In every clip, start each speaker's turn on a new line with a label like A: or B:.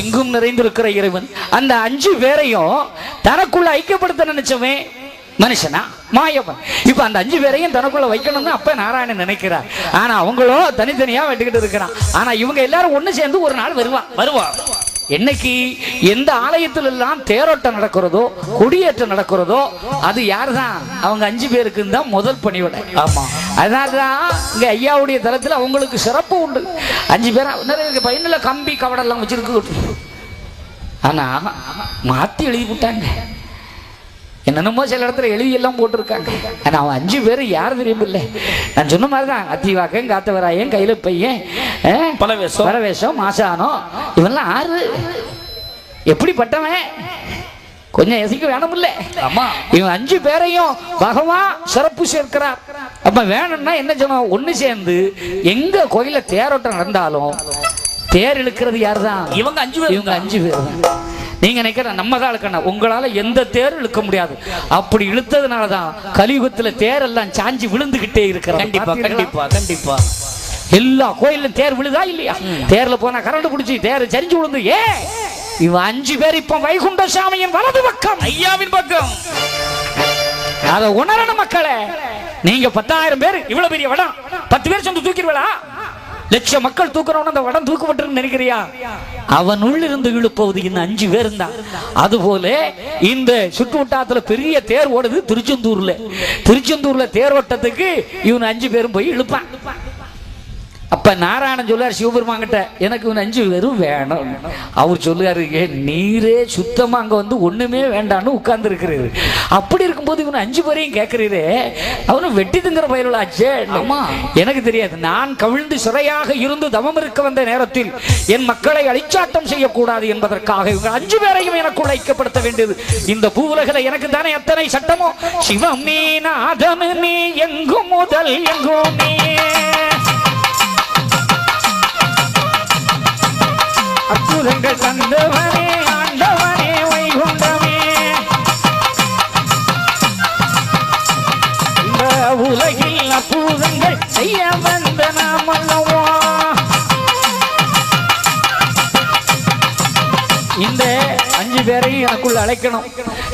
A: எங்கும் நிறைந்திருக்கிற இறைவன். அந்த அஞ்சு பேரையும் தனக்குள்ள ஐக்கியப்படுத்த நினைச்சவன் மனுஷனா? மாயவன். இப்ப அந்த அஞ்சு பேரையும் தனக்குள்ள வைக்கணும்னு அப்ப நாராயணன் நினைக்கிறார். ஆனா அவங்களும் தனித்தனியா வெட்டுக்கிட்டு இருக்கிறான். ஆனா இவங்க எல்லாரும் ஒண்ணு சேர்ந்து ஒரு நாள் வருவான்
B: வருவான்
A: என்னைக்கு எந்த ஆலயத்தில் எல்லாம் தேரோட்டம் நடக்கிறதோ கொடியேற்றம் நடக்கிறதோ அது யாருதான்? அவங்க அஞ்சு பேருக்கு தான் முதல் பணிவிடை.
B: ஆமா.
A: அதனாலதான் இங்க ஐயாவுடைய தளத்தில் அவங்களுக்கு சிறப்பு உண்டு. அஞ்சு பேரா நிறைய பையனில் கம்பி கவடெல்லாம் வச்சிருக்கு ஆனா மாத்தி எழுதி விட்டாங்க. என்னென்னமோ சில இடத்துல எழுதி எல்லாம் போட்டிருக்காங்க. ஆனா அவன் அஞ்சு பேர் யார் தெரியுமில்ல? நான் சொன்ன மாதிரி தான் அத்திவாக்கன் காத்தவராயன் கையில பையன்
B: பலவேஷம்.
A: பலவேஷம் மாசானம் இவெல்லாம் ஆறு. எப்படிப்பட்டவன்? கொஞ்சம் யோசிக்க வேணுமில்ல.
B: ஆமா.
A: இவன் அஞ்சு பேரையும் பகவான் சிறப்பு சேர்க்கிறார். அப்ப வேணும்னா என்ன சொன்னோம் ஒண்ணு சேர்ந்து எங்க கோயில தேரோட்டம் நடந்தாலும் தேர் இழுக்கிறது யாருதான்?
B: இவங்க அஞ்சு பேர்.
A: இவங்க அஞ்சு பேர். தான். நீங்க நினைக்கிற நம்ம தான் இழுக்கணும் உங்களால எந்த தேரும் இழுக்க முடியாது. அப்படி இழுத்ததுனால தான் கலியுகத்துல தேர் எல்லாம் சாஞ்சி விழுந்துகிட்டே இருக்கிறது.
B: கண்டிப்பா? கண்டிப்பா கண்டிப்பா.
A: எல்லா கோயிலும் தேர் விழுதா இல்லையா? தேர்ல போனா கரண்ட் பிடிச்சி தேர் சரிஞ்சு விழுந்து ஏ! இவன் அஞ்சு பேர் இப்ப வைகுண்ட சாமியின் வலது பக்கம்.
B: ஐயாவின் பக்கம்.
A: அதை உணரணும் மக்களே. நீங்க பத்தாயிரம் பேர் இவ்வளவு பெரிய வடம். பத்து பேர் சேர்ந்து தூக்கிடுவா லட்சம் மக்கள் தூக்குறவன அந்த வடம் தூக்கப்பட்டு நினைக்கிறியா? அவன் உள்ளிருந்து இழுப்பது இன்னும் அஞ்சு பேர் தான் அதுபோல இந்த சுற்று வட்டாரத்துல பெரிய தேர் ஓடுது திருச்செந்தூர்ல. திருச்செந்தூர்ல தேர் ஓட்டத்துக்கு இவன் அஞ்சு பேரும் போய் இழுப்பான். அப்ப நாராயணன் சொல்லுவார் சிவபெருமான் கிட்ட எனக்கு இவன் அஞ்சு பேரும் வேணும். அவர் சொல்லுவாரு "ஏ, நீரே சுத்தமா அங்க வந்து ஒண்ணுமே வேண்டாம்னு உட்கார்ந்து இருக்கிறாரு அப்படி இருக்கும்போது இவன் அஞ்சு பேரையும் கேட்கிறீரே அவனும் வெட்டி திங்கிற பயிர்களாச்சே
B: ஆமா.
A: எனக்கு தெரியாது. நான் கவிழ்ந்து சிறையாக இருந்து தவம் இருக்க வந்த நேரத்தில் என் மக்களை அழிச்சாட்டம் செய்யக்கூடாது என்பதற்காக இவங்க அஞ்சு பேரையும் எனக்கு ஐக்கியப்படுத்த வேண்டியது. இந்த பூவுலகில எனக்கு தானே எத்தனை சட்டமோ? சிவம் நீ நாதனு நீ எங்கும் முதல் எங்கும் நீ. அற்புதங்கள் தந்தவனே ஆண்டவனே வைகுண்டமே. இந்த உலகில் அற்புதங்கள் செய்ய வந்த நாம் அல்லவோ? இந்த அஞ்சு பேரையும் எனக்குள்ள அழைக்கணும்.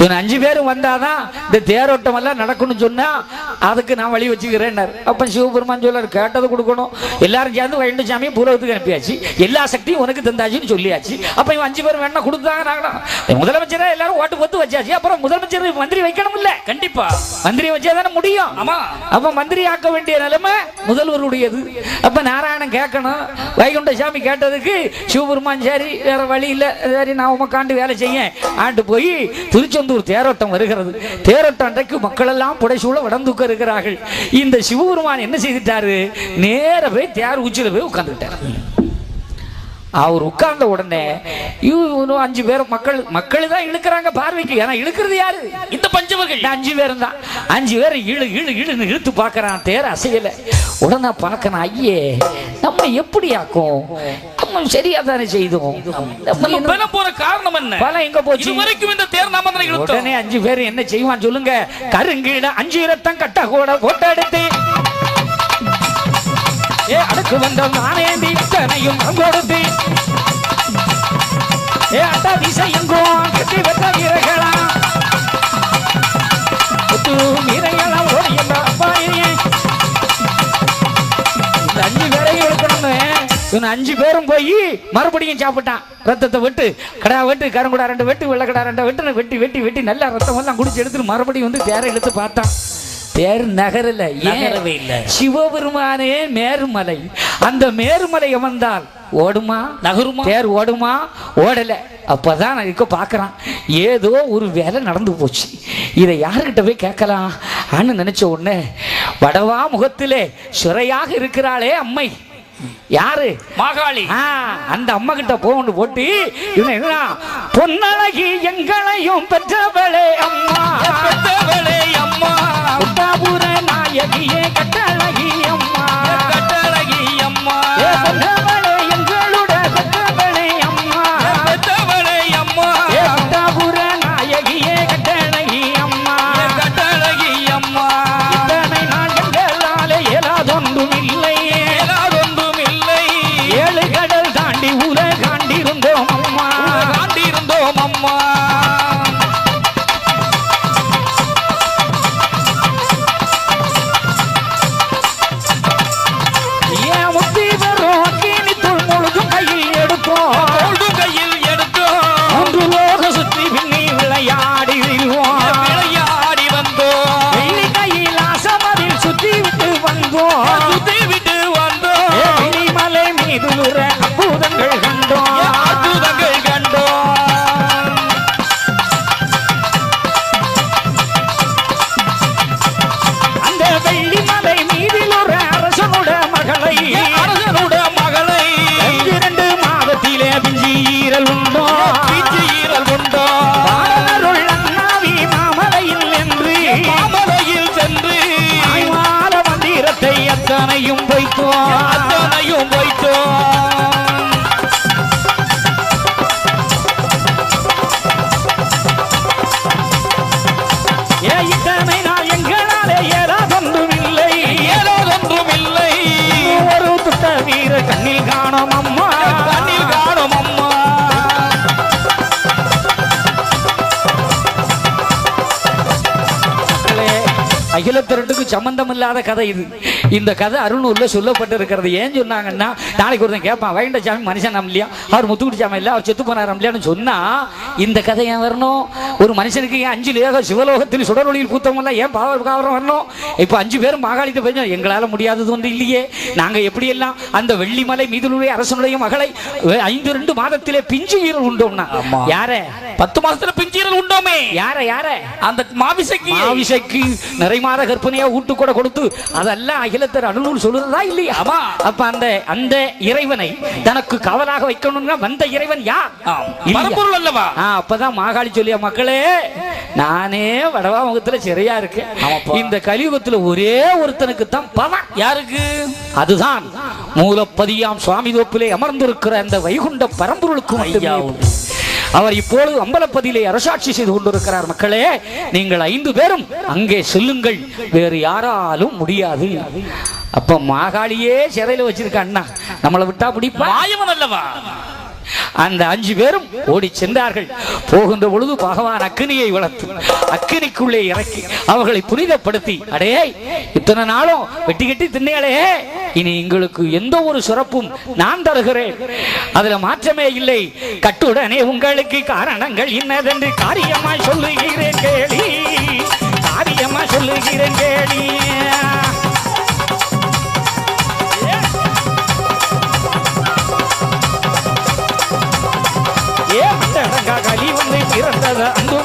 A: இவன் அஞ்சு பேரும் வந்தாதான் இந்த தேரோட்டம் எல்லாம் நடக்கணும்னு சொன்னா அதுக்கு நான் வழி வச்சுக்கிறேன் அப்ப சிவபெருமான் சொல்லாரு கேட்டது கொடுக்கணும். எல்லாரும் சேர்ந்து வைண்டு சாமியை பூலகத்துக்கு அனுப்பியாச்சு. எல்லா சக்தியும் உனக்கு தந்தாச்சுன்னு சொல்லியாச்சு. அப்ப இவன் அஞ்சு பேரும் வேணா கொடுத்தாங்க முதலமைச்சரே எல்லாரும் ஓட்டு பொத்து வச்சாச்சு. அப்புறம் முதலமைச்சர் மந்திரி வைக்கணும் இல்ல
B: கண்டிப்பா.
A: மந்திரி வச்சாதானே முடியும்.
B: ஆமா.
A: அப்ப மந்திரி ஆக்க வேண்டிய நிலைமை முதல்வருடையது. அப்ப நாராயணன் கேட்கணும். வைகுண்ட சாமி கேட்டதுக்கு சிவபெருமான் சரி வேற வழி இல்ல. சரி நான் உமக்காண்டு வேலை செய்ய ஆண்டு போய் திருச்செந்தூர் தேரோட்டம் வருகிறது. தேரோட்டம் அன்றைக்கு மக்கள் எல்லாம் புடைசூழ வடந்துக்க இருக்கிறார்கள். இந்த சிவபெருமான் என்ன செய்துட்டாரு? நேர போய் தேர் உச்சியில போய் உட்கார்ந்துட்டாரு. அவர் உட்கார்ந்த உடனே இவனும் அஞ்சு பேர் மக்கள் மக்கள் தான் இழுக்கிறாங்க பார்வைக்கு. ஏன்னா இழுக்கிறது யாரு?
B: இந்த பஞ்சவர்கள்.
A: அஞ்சு பேரும் தான். அஞ்சு பேர் இழு இழு இழுன்னு இழுத்து பார்க்கறான். தேர் அசையல. உடனே பார்க்கறான் ஐயே நம்ம எப்படி ஆக்கும் நம்ம சரியா தானே செய்தோம். நம்ம
B: போற காரணம் என்ன?
A: பலம் எங்க போச்சு?
B: இதுவரைக்கும் இந்த தேர் நாம தானே
A: உடனே அஞ்சு பேர் என்ன செய்வான் சொல்லுங்க. கருங்கீழ அஞ்சு இரத்தம் கட்ட கூட போட்டோ எடுத்து ஏ அடுக்கு வந்த நானேந்தி இத்தனையும் கொடுத்து ஏ அட்டா திசை எங்கும் இவன் அஞ்சு பேரும் போய் மறுபடியும் சாப்பிட்டான். ரத்தத்தை வெட்டு கடா வெட்டு கருங்குடா ரெண்டு வெட்டு வெள்ளக்கடா ரெண்டு வெட்டு வெட்டி வெட்டி வெட்டி நல்லா ரத்தம் எல்லாம் குடிச்சு எடுத்துட்டு மறுபடியும் வந்து தேரை இழுத்து பார்த்தான். தேர் நகரல?
B: நகரவே இல்ல.
A: சிவபெருமானே மேருமலை. அந்த மேருமலை வந்தால் ஓடுமா?
B: நகருமா?
A: தேர் ஓடுமா? ஓடல. அப்பதான் நான் இருக்க பார்க்கறான். ஏதோ ஒரு வேலை நடந்து போச்சு. இதை யாருக்கிட்ட போய் கேட்கலாம்? ஆன்னு நினைச்ச உடனே வடவா முகத்திலே சிறையாக இருக்கிறாளே அம்மை. யாரு?
B: மாகாளி.
A: அந்த அம்மா கிட்ட போன்னு போட்டு இவன் என்ன பொன்னழகி எங்களையும் பெற்றவளே அம்மா.
B: பெத்தவளே அம்மா.
A: நாயகியே கட்டழகி வீர கண்ணில் காணோம் அம்மா.
B: கண்ணில் காணும் அம்மா.
A: மக்களே, அகிலத்திரட்டுக்கு சம்பந்தம் இல்லாத கதை இது. இந்த கதை அருணூர்ல சொல்லப்பட்டிருக்கிறது. ஏன் சொன்னாங்கன்னா நாளைக்கு ஒருத்தன் கேட்பான் வைண்ட சாமி மனுஷன் நம்ம இல்லையா? அவர் முத்துக்குடி சாமி இல்ல அவர் செத்து போனார் இல்லையான்னு சொன்னா இந்த கதை ஏன் வரணும்? ஒரு மனுஷனுக்கு ஏன் அஞ்சு லேக சிவலோகத்தில் சுடரொளியில் பூத்தவங்க ஏன் பாவ காவரம் வரணும்? இப்போ அஞ்சு பேரும் மாகாளித்த போய் எங்களால முடியாதது ஒன்று இல்லையே. நாங்க எப்படி எல்லாம் அந்த வெள்ளிமலை மீதுடைய அரசனுடைய மகளை ஐந்து ரெண்டு மாதத்திலே பிஞ்சு ஈரல் உண்டோம்னா. யார?
B: பத்து மாசத்துல பிஞ்சீரல் உண்டோமே.
A: யார யார?
B: அந்த மாவிசைக்கு.
A: மாவிசைக்கு நிறைமாத கற்பனையா ஊட்டு கூட கொடுத்து அதெல்லாம் அகிலத்தர் அனுநூல் சொல்லுறதா இல்லையா
B: ஆமா.
A: அப்ப அந்த அந்த இறைவனை தனக்கு காவலாக வைக்கணும்னா வந்த இறைவன் யார்?
B: பரம்பொருள் அல்லவா
A: அப்பதான் மாகாளி சொல்லியா மக்களே நானே வடவா முகத்துல சிறையா
B: ஆமாப்பா.
A: இந்த கலியுகத்துல ஒரே ஒருத்தனுக்கு தான் பவன்
B: யாருக்கு
A: அதுதான் மூலப்பதியாம் சுவாமி தோப்பிலே அமர்ந்திருக்கிற அந்த வைகுண்ட பரம்பொருளுக்கு மட்டுமே
B: ஐயா.
A: அவர் இப்பொழுது அம்பலப்பதியிலே அரசாட்சி செய்து கொண்டிருக்கிறார் மக்களே நீங்கள் ஐந்து பேரும் அங்கே செல்லுங்கள். வேறு யாராலும் முடியாது. அப்ப மாகாளியே சிறையில வச்சிருக்க அண்ணா நம்மளை விட்டா
B: மாயவன் அல்லவா?
A: அந்த அஞ்சு பேரும் ஓடி சென்றார்கள். போகின்ற பொழுது பகவான் அக்கினியை வளர்த்து அக்கினிக்குள்ளே இறக்கி அவர்களை புனிதப்படுத்தி அடே இத்தனை நாளும் வெட்டி கட்டி திண்ணையாளே இனி எங்களுக்கு எந்த ஒரு சிறப்பும் நான் தருகிறேன். அதுல மாற்றமே இல்லை. கட்டுடனே உங்களுக்கு காரணங்கள் இன்னதென்று காரியமாய் சொல்லுகிறேன் கேளி. காரியமா சொல்லுகிறேன் கேளி. ஏ மண்டடங்கா களி வந்து பிறந்தது அன்று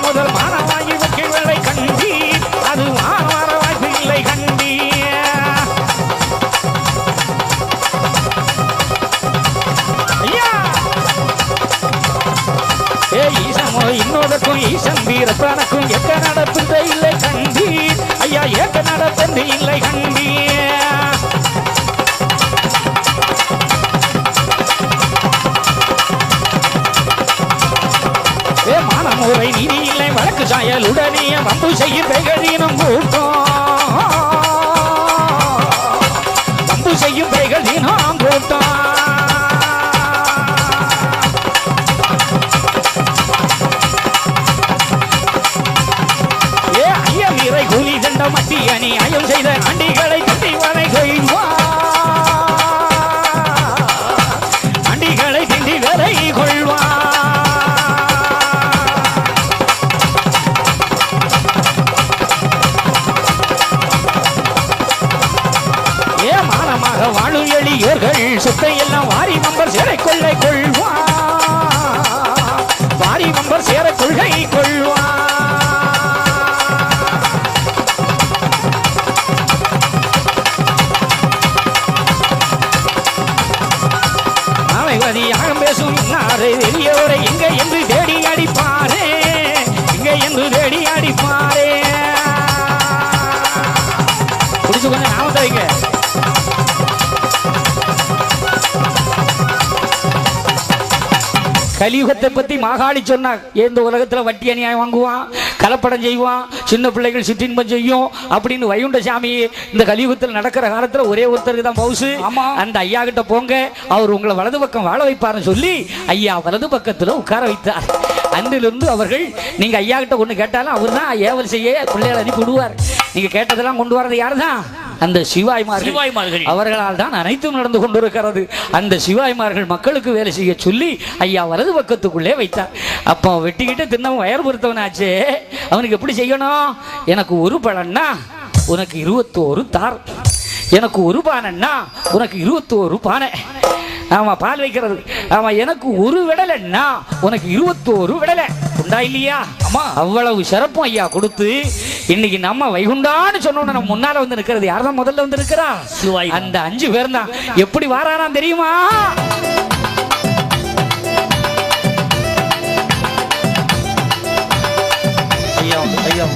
A: ஏ ஈசமோ இன்னொருக்கும் ஈசன் வீரத்தனக்கும் எக்க நடப்பது இல்லை கண்டி ஐயா எக்க நடப்பது இல்லை கண்டி ஏ மானமுறை நிதி இல்லை வழக்கு சாயல் உடனே வம்பு செய்யும் பெகழினும் கூட்டம் சேர கொள்கை கொள்வா. யாகம் பேசும் இன்னாரை வெளியோரை எங்க என்று தேடி அடிப்பாரே. இங்க என்று தேடி அடிப்பாரே. குடிச்சு கொஞ்சம் நாமத்தை வைங்க. கலியுகத்தை பத்தி மாகாளி சொன்னா இந்த உலகத்துல வட்டி அநியாயம் வாங்குவான்? கலப்படம் செய்வான்? சின்ன பிள்ளைகள் சிற்றின்பம் செய்யும்? அப்படின்னு வைகுண்ட சாமி இந்த கலியுகத்தில் நடக்கிற காலத்துல ஒரே ஒருத்தருக்கு தான் பவுசு.
B: ஆமா.
A: அந்த ஐயா கிட்ட போங்க. அவர் உங்களை வலது பக்கம் வாழ வைப்பாருன்னு சொல்லி ஐயா வலது பக்கத்துல உட்கார வைத்தார். அன்றிலிருந்து அவர்கள் நீங்க ஐயா கிட்ட ஒண்ணு கேட்டாலும் அவர் தான் ஏவல் செய்ய பிள்ளைகளை அனுப்பி விடுவார். நீங்க கேட்டதெல்லாம் கொண்டு வரது யாருதான்? அந்த சிவாய்மார்கள்
B: சிவாய்மார்கள்.
A: அவர்களால் தான் அனைத்தும் நடந்து கொண்டிருக்கிறது. அந்த சிவாய்மார்கள் மக்களுக்கு வேலை செய்ய சொல்லி ஐயா வலது பக்கத்துக்குள்ளே வைத்தார். அப்போ வெட்டிக்கிட்டு தின்னவன் வயர் பொறுத்தவனாச்சே. அவனுக்கு எப்படி செய்யணும்? எனக்கு ஒரு பலன்னா உனக்கு இருபத்தோரு தார். எனக்கு ஒரு பானைன்னா உனக்கு இருபத்தோரு பானை. ஆமா பால் வைக்கிறது. ஆமா எனக்கு ஒரு விடலைன்னா உனக்கு இருபத்தோரு விடலை. வந்தா இல்லையா?
B: ஆமா
A: அவ்வளவு சிறப்பும் ஐயா கொடுத்து இன்னைக்கு நம்ம வைகுண்டான்னு சொன்னோம்னா நம்ம முன்னால வந்து நிக்கிறது யார் முதல்ல வந்து இருக்கிறா அந்த அஞ்சு பேர் தான். எப்படி வாரானா தெரியுமா? ஐயா ஐயா.